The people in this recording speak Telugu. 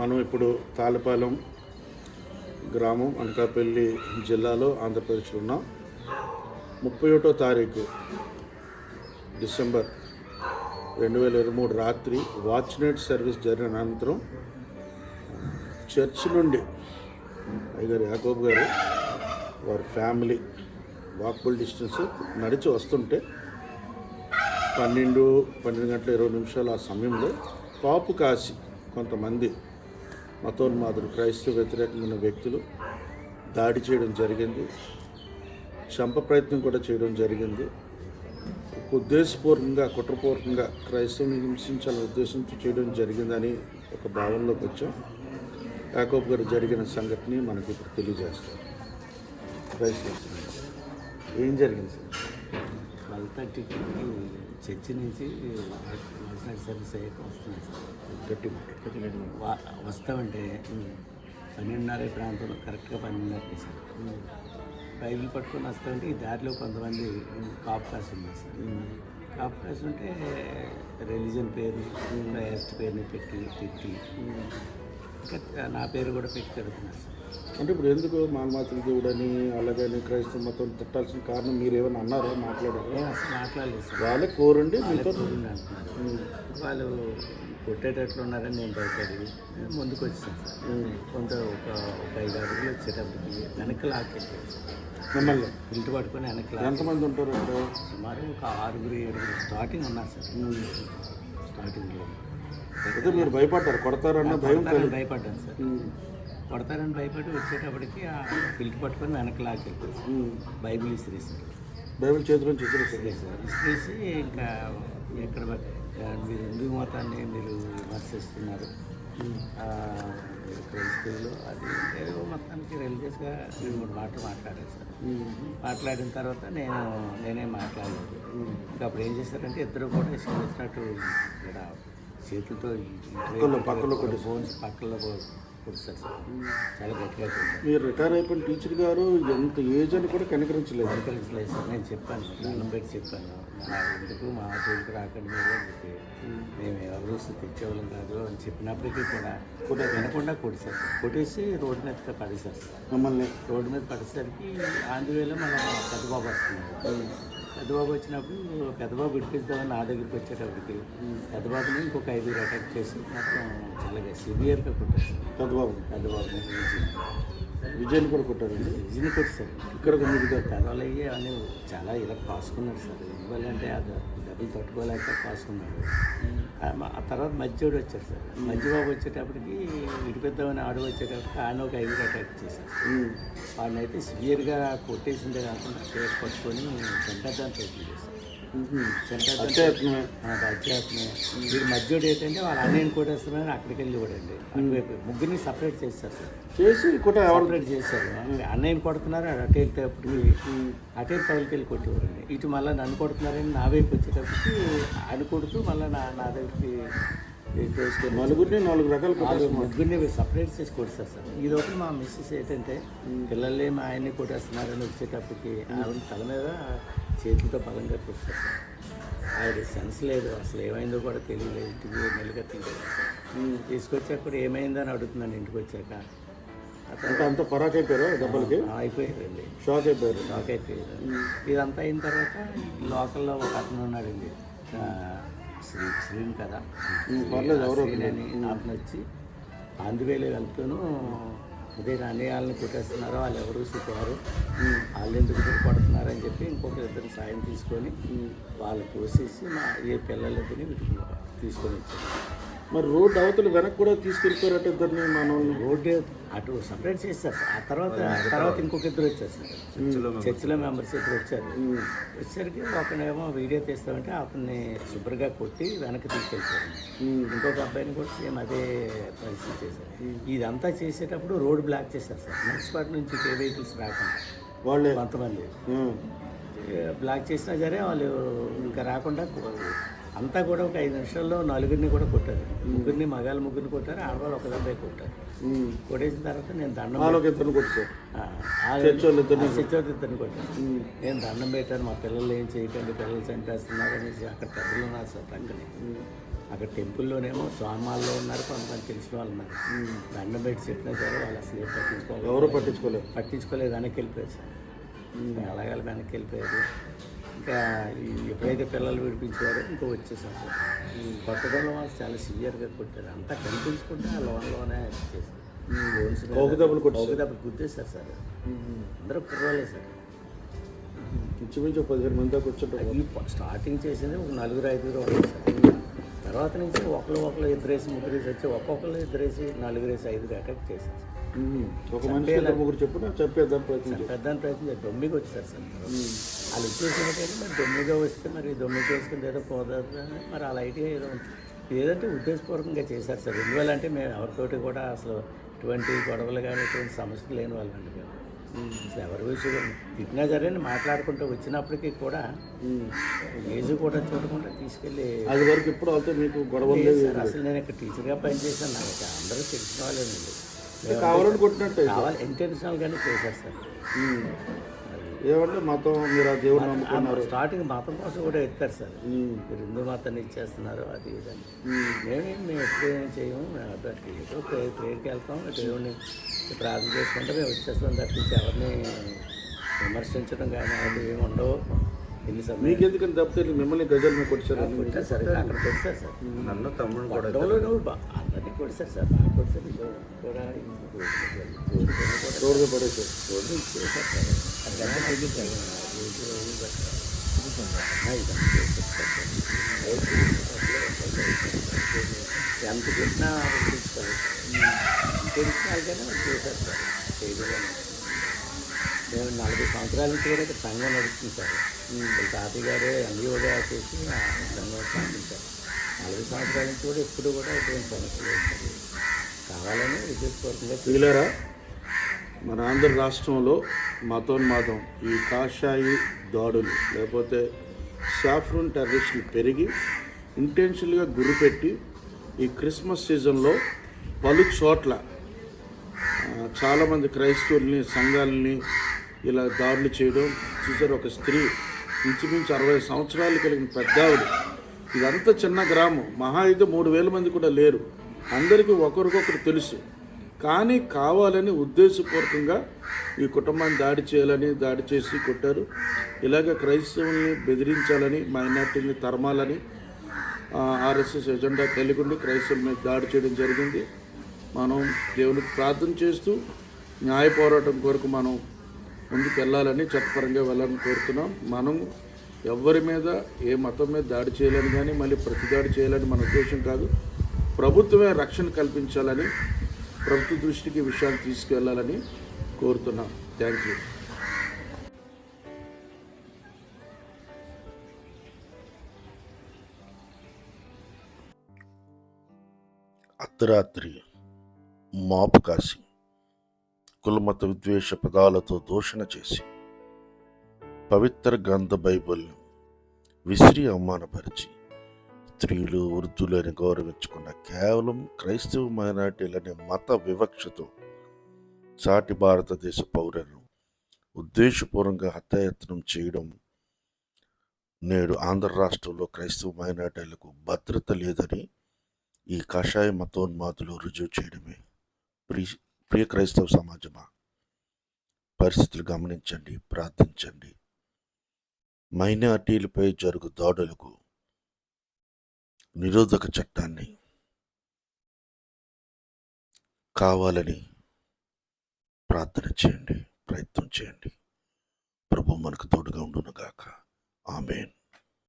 మనం ఇప్పుడు తాళపాలెం గ్రామం అనకాపల్లి జిల్లాలో ఆంధ్రప్రదేశ్లో ఉన్నాం. ముప్పై ఒకటో తారీఖు డిసెంబర్ రెండు వేల ఇరవై మూడు రాత్రి వాచ్ నైట్ సర్వీస్ జరిగిన అనంతరం చర్చ్ నుండి అయ్యగారు యాకోబ్ గారు వారి ఫ్యామిలీ వాక్బుల్ డిస్టెన్స్ నడిచి వస్తుంటే పన్నెండు పన్నెండు గంటల ఇరవై నిమిషాలు ఆ సమయంలో కాపు కాసి కొంతమంది మతోన్మాదులు క్రైస్తవ వ్యతిరేకమైన వ్యక్తులు దాడి చేయడం జరిగింది. చంప ప్రయత్నం కూడా చేయడం జరిగింది. ఒక ఉద్దేశపూర్వకంగా కుట్రపూర్వకంగా క్రైస్తవుని హింసించాలనే ఉద్దేశంతో చేయడం జరిగిందని ఒక భావనలోకి వచ్చాం. యాకోబ్ గారు జరిగిన సంఘటన మనకి ఇప్పుడు తెలియజేస్తాం. క్రైస్తవ ఏం జరిగింది సార్? ట్వెల్వ్ థర్టీకి చర్చి నుంచి వాట్సాప్ సర్వీస్ అయ్యాక వస్తున్నాయి సార్. గట్టి వస్తామంటే పన్నెండున్నర ప్రాంతంలో కరెక్ట్గా పన్నెండున్నరకి సార్ బైబిల్ పట్టుకొని వస్తామంటే ఈ దారిలో కొంతమంది కాపు కాసి ఉన్నారు సార్. కాపు కాసి ఉంటే రిలీజన్ పేరు క్యాస్ట్ పేరుని పెట్టి తిట్టి. ఇంకా నా పేరు కూడా పెట్టి తిడుతున్నారు సార్. అంటే ఇప్పుడు ఎందుకు మానమాతృ దేవుడని అలాగని క్రైస్తవ మతం తిట్టాల్సిన కారణం మీరు ఏమైనా అన్నారో? మాట్లాడారు? మాట్లాడలేదు సార్. వాళ్ళే కోరండి మీతో వాళ్ళు కొట్టేటట్లు ఉన్నారని నేను భయపడి నేను ముందుకు వచ్చాను సార్. కొంత ఒక ఒక ఐదు అడుగులు వచ్చేటప్పటికి వెనక్కి లాక్కెళ్ళాను మిమ్మల్ని? ఇంటి పట్టుకొని వెనక్కి లాక్ ఎంతమంది ఉంటారు అక్కడ సుమారు ఒక ఆరుగురు ఏడుగురు స్టార్టింగ్ ఉన్నారు సార్. స్టార్టింగ్లో. అయితే మీరు భయపడ్డారు కొడతారన్న భయం భయపడ్డాను సార్. కొడతారని భయపడి వచ్చేటప్పటికి ఆ పిలికి పట్టుకొని వెనక్కి లాక్కెళ్ళాను సార్ ఉమ్. బైబిల్ ఇసిరేసారు బైబిల్ చేతిలో చేతులు ఇసిరేసి ఇంకా ఎక్కడ మీరు హిందూ మతాన్ని మీరు విమర్శిస్తున్నారు. క్రైస్తవులు అది ఏదో మొత్తానికి రిలీజియస్గా రెండు మూడు మాటలు మాట్లాడారు సార్. మాట్లాడిన తర్వాత నేను నేనే మాట్లాడలేదు ఇంకా అప్పుడు ఏం చేశారంటే ఇద్దరు కూడా ఇష్టం వచ్చినట్టు ఇక్కడ చేతులతో పక్కలో బోన్స్ పక్కలో కొడుస్తారు సార్ చాలా గట్టిగా మీరు రిటైర్ అయిపోయిన టీచర్ గారు ఎంత ఏజ్ అని కూడా కనికరించలేదు. అనుకరించలేదు సార్. నేను చెప్పాను. దండం పెట్టి చెప్పాను. మా ఎందుకు మా జోలికి రాకండి మీరు అని చెప్పి. మేము ఎవరు తెచ్చేవాళ్ళం కాదు అని చెప్పినప్పటికీ కూడా వినకుండా కొట్టేశారు. సార్ కొట్టేసి రోడ్డు మీద పడేశారు సార్. మిమ్మల్ని రోడ్డు మీద పడేసరికి ఆంధ్రవేలో మన పెద్దబాబు వస్తున్నారు పెద్దబాబు వచ్చినప్పుడు పెద్దబాబు విడిపిద్దామని నా దగ్గరికి వచ్చేటప్పటికి పెద్దబాబుని ఇంకొక ఐదుగురు అటాక్ చేసి మొత్తం చాలా సివియర్గా కొట్టారు పెద్దబాబు. పెద్దబాబుని విజయన్ కూడా కొట్టారండి విజయని కొట్టారు ఇక్కడ పెదవులు అయ్యి అన్నీ చాలా ఇలా కాసుకున్నాడు సార్. ఎందువల్లంటే అది డబ్బులు తట్టుకోలేక కాసుకున్నాడు ఆ తర్వాత మధ్యోడు వచ్చారు సార్. మధ్యబాబు వచ్చేటప్పటికి విడిపిద్దామని ఆడు వచ్చేటప్పటికి ఆయన ఒక ఐదు అటాక్ చేశారు వాడిని అయితే సివియర్గా కొట్టేసిందే కాకుండా పేరు పట్టుకొని చెంటద్దాన్ని ప్రయత్నం చేశారు అధ్యాత్మే వీడు మధ్యోడు ఏంటంటే వాళ్ళ అన్నయ్యని కొట్టేస్తున్నారని అక్కడికి వెళ్ళి ఇవ్వడండి అటువైపు ముగ్గురిని సపరేట్ చేస్తారు. సార్ చేసి ఎవరు? సపరేట్ చేశారు అన్నయ్యని కొడుతున్నారు అటు వెళ్తేప్పుడు అటే తగిలికెళ్ళి కొట్టేవారండి ఇటు మళ్ళీ నన్ను కొడుతున్నారని నా వైపు వచ్చేటప్పటికి ఆయన కొడుతూ మళ్ళీ నా నా దగ్గరికి నలుగురిని నాలుగు రకాల ముగ్గురిని సపరేట్ చేసి కొడతారు సార్. ఈ లోపల మా మిస్సెస్ ఏంటంటే పిల్లల్ని మా ఆయన్ని కొట్టేస్తున్నారని వచ్చేటప్పటికి ఆవిడ తల మీద చేతులతో బలంగా సార్ ఆవిడ సెన్స్ లేదు అసలు ఏమైందో కూడా తెలియలేదు. ఇంటికి మెల్లిగా తీయలేదు తీసుకొచ్చాక ఏమైందని అడుగుతున్నాను ఇంటికి వచ్చాక అతను అంటే అంత పరాక్ అయిపోయారు దెబ్బలకి? అయిపోయారండి. షాక్ అయిపోయారు. షాక్ అయిపోయారు. ఇదంతా అయిన తర్వాత లోకల్లో ఒక అతను ఉన్నాడండి. శ్రీ శ్రీని కదా. పర్లేదు, ఎవరో అతను వచ్చి ఆంధ్రవేలు వెళ్తూను అదే అన్నయ్యాలని కొట్టేస్తున్నారో వాళ్ళు ఎవరు సుఖారు వాళ్ళు ఎందుకు పడుతున్నారని చెప్పి ఇంకొక ఇద్దరు సాయం తీసుకొని వాళ్ళు కోసేసి మా ఏ పిల్లలిద్దరిని వీటికి తీసుకొని వచ్చారు మరి రోడ్డు అవతల వెనక్కి కూడా తీసుకెళ్ళిపోయారట ఇద్దరిని మనల్ని రోడ్డు అటు సపరేట్ చేస్తారు. సార్. ఆ తర్వాత తర్వాత ఇంకొక ఇద్దరు వచ్చారు సార్ చర్చిలో మెంబర్స్ ఇద్దరు వచ్చారు. వచ్చేసరికి ఒకనేమో వీడియో తీస్తామంటే అతన్ని శుభ్రంగా కొట్టి వెనక్కి తీసుకెళ్ళిపోయారు. ఇంకొక అబ్బాయిని కూడా సేమ్ అదే పరిస్థితి చేశారు. ఇదంతా చేసేటప్పుడు రోడ్ బ్లాక్ చేశారు సార్. మున్సిపాలిటీ నుంచి ఏ వెహికల్స్ రాకుండా వాళ్ళే. కొంతమంది. బ్లాక్ చేసినా సరే వాళ్ళు ఇంకా రాకుండా అంతా కూడా ఒక ఐదు నిమిషాల్లో నలుగురిని కూడా కొట్టారు. ముగ్గురిని మగాళ్ళు ముగ్గురిని కొట్టారు ఆడవాళ్ళు ఒక దెబ్బే కొట్టారు. కొట్టేసిన తర్వాత నేను దండం వాళ్ళకి ఇద్దరిని కొట్టాను నేను దండం పెట్టాను మా పిల్లలు ఏం చేయకండి పిల్లలు చంపేస్తున్నారు అనేసి అక్కడ పెద్దలు ఉన్నారు సార్ పక్కనే అక్కడ టెంపుల్లోనేమో స్వామాల్లో ఉన్నారు కొంతమంది తెలిసిన వాళ్ళు ఉన్నారు. దండం పెట్టి చెప్పినా సరే వాళ్ళు అసలు ఏం పట్టించుకోవాలి ఎవరు పట్టించుకోలేదు? పట్టించుకోలేదు వెనక్కి వెళ్ళిపోయారు సార్. అలాగే వెనక్కి వెళ్ళిపోయారు. ఇంకా ఎప్పుడైతే పిల్లలు విడిపించారో ఇంకా వచ్చేసాం. కొట్టడంలో వాళ్ళు చాలా సివియర్గా కొట్టారు. అంతా కనిపించుకుంటే ఆ లోన్లోనే చేశారు దెబ్బలు గుద్దేశారు సార్. అందరూ కుర్రోలే సార్. ఇంచుమించు పదిహేను మంది ప- స్టార్టింగ్ చేసింది ఒక నలుగురు ఐదుగురు సార్. తర్వాత నుంచి ఒకరు ఒకరు ఇద్దరేసి ముగ్గురేసి వచ్చి ఒక్కొక్కరు ఇద్దరేసి నలుగురేసి ఐదుగురు అటాక్ చేశారు. ఒక మనిషి ముగ్గురు చెప్పిన చెప్పేద్దాం ప్రయత్నం చేయి. పెద్ద ప్రయత్నం దొమ్మికి వచ్చారు సార్ వాళ్ళు ఇచ్చేసినట్టు మరి దొమ్మిగా వస్తే మరి దొమ్మికి వేసుకుని ఏదో అని మరి అలా అయితే ఏదో ఏదంటే ఉద్దేశపూర్వకంగా చేశారు సార్. రెండు వేలు అంటే మేము ఎవరితోటి కూడా అసలు ఎటువంటి గొడవలు కానీ ఎటువంటి సమస్యలు లేని వాళ్ళండి మేము. అసలు ఎవరి విషయం తిట్టినా సరే మాట్లాడుకుంటూ వచ్చినప్పటికీ కూడా. ఏజ్ కూడా చూడకుండా తీసుకెళ్ళి అది వరకు ఇప్పుడు వాళ్ళతో మీకు సార్, అసలు నేను ఇక్కడ టీచర్గా పనిచేశాను. నాకు అందరూ తెలిసిన వాళ్ళేనండి. కావాలని కొట్టినట్టు కావాలి. ఏమంటే మతం మీరు ఆ దేవుడు నమ్ముకున్నారు స్టార్టింగ్ మతం కోసం కూడా ఎత్తారు సార్. మీరు హిందూ మతాన్ని ఇచ్చేస్తున్నారు అది ఇదని. మేమేం మేము ఎప్పుడేం చేయము మేము అబ్బా ఏదో ప్రే ప్రేయర్కి వెళ్తాం దేవుడిని ప్రార్థన చేసుకుంటే మేము వచ్చేస్తాం తప్పించి ఎవరిని విమర్శించడం కానీ అది ఏమి ఉండవు మీకు ఎందుకని తప్పితే మిమ్మల్ని గజల్ మీద కొట్టారు కొట్టారు సార్ అక్కడ కొట్టారు సార్. నన్ను తమ్ముడు బా. అందరినీ కొట్టారు సార్ బాగా కొట్టారు కూడా రోడ్డు పడేసారు. రోడ్డు ఇచ్చేసారు. ఎంత చెప్పినా తీసుకోలేదు తెలిసిన వాళ్ళకైనా వాళ్ళు చేశారు సార్ చేయలేదు మేము నలభై సంవత్సరాల నుంచి కూడా ఇక్కడ సంఘం నడుస్తుంది సార్ తాతయ్య గారే ఎంఈఓగా చేసి సంఘం స్థాపించారు. నలభై సంవత్సరాల నుంచి కూడా ఎప్పుడు కూడా ఎటువంటి సమస్య లేదు సార్ కావాలని విద్యుత్పూర్వకంగా మిగిలారా మన ఆంధ్ర రాష్ట్రంలో మతోన్మాదం ఈ కాషాయి దాడులు లేకపోతే సాఫ్రన్ టెర్రరిస్టులు పెరిగి ఇంటెన్షనల్గా గురిపెట్టి ఈ క్రిస్మస్ సీజన్లో పలు చోట్ల చాలామంది క్రైస్తవుల్ని సంఘాలని ఇలా దాడులు చేయడం చూసారు ఒక స్త్రీ ఇంచుమించు అరవై సంవత్సరాలు కలిగిన పెద్దావిడ. ఇదంతా చిన్న గ్రామం. మహా అయితే మూడు వేల మంది కూడా లేరు. అందరికీ ఒకరికొకరు తెలుసు. కానీ కావాలని ఉద్దేశపూర్వకంగా ఈ కుటుంబాన్ని దాడి చేయాలని దాడి చేసి కొట్టారు. ఇలాగ క్రైస్తవుల్ని బెదిరించాలని మైనార్టీని తరమాలని ఆర్ఎస్ఎస్ ఎజెండా కలిగి ఉండి క్రైస్తవుల మీద దాడి చేయడం జరిగింది. మనం దేవునికి ప్రార్థన చేస్తూ న్యాయ పోరాటం కొరకు మనం ముందుకు వెళ్ళాలని చట్టపరంగా వెళ్ళాలని కోరుతున్నాం. మనం ఎవరి మీద ఏ మతం మీద దాడి చేయాలని కానీ మళ్ళీ ప్రతి దాడి చేయాలని మన ఉద్దేశం కాదు. ప్రభుత్వమే రక్షణ కల్పించాలని ప్రభుత్వ దృష్టికి విషయాన్ని తీసుకెళ్ళాలని కోరుతున్నాం. Thank you. అర్ధరాత్రి మాపు కాసి కులమత విద్వేష పదాలతో దూషణ చేసి పవిత్ర గ్రంథ బైబిల్ను విసిరి అవమానపరిచి స్త్రీలు వృద్ధులని గౌరవించుకున్న కేవలం క్రైస్తవ మైనార్టీలనే మత వివక్షతో సాటి భారతదేశ పౌరులను ఉద్దేశపూర్వంగా హత్యాయత్నం చేయడం నేడు ఆంధ్ర రాష్ట్రంలో క్రైస్తవ మైనార్టీలకు భద్రత లేదని ఈ కషాయ మతోన్మాదులు రుజువు చేయడమే ప్రీ ప్రియ క్రైస్తవ సమాజమా పరిస్థితులు గమనించండి ప్రార్థించండి. మైనార్టీలపై జరుగు దాడులకు నిరోధక చట్టాన్ని కావాలని ప్రార్థన చేయండి ప్రయత్నం చేయండి. ప్రభు మనకు తోడుగా ఉండునుగాక. ఆమెన్.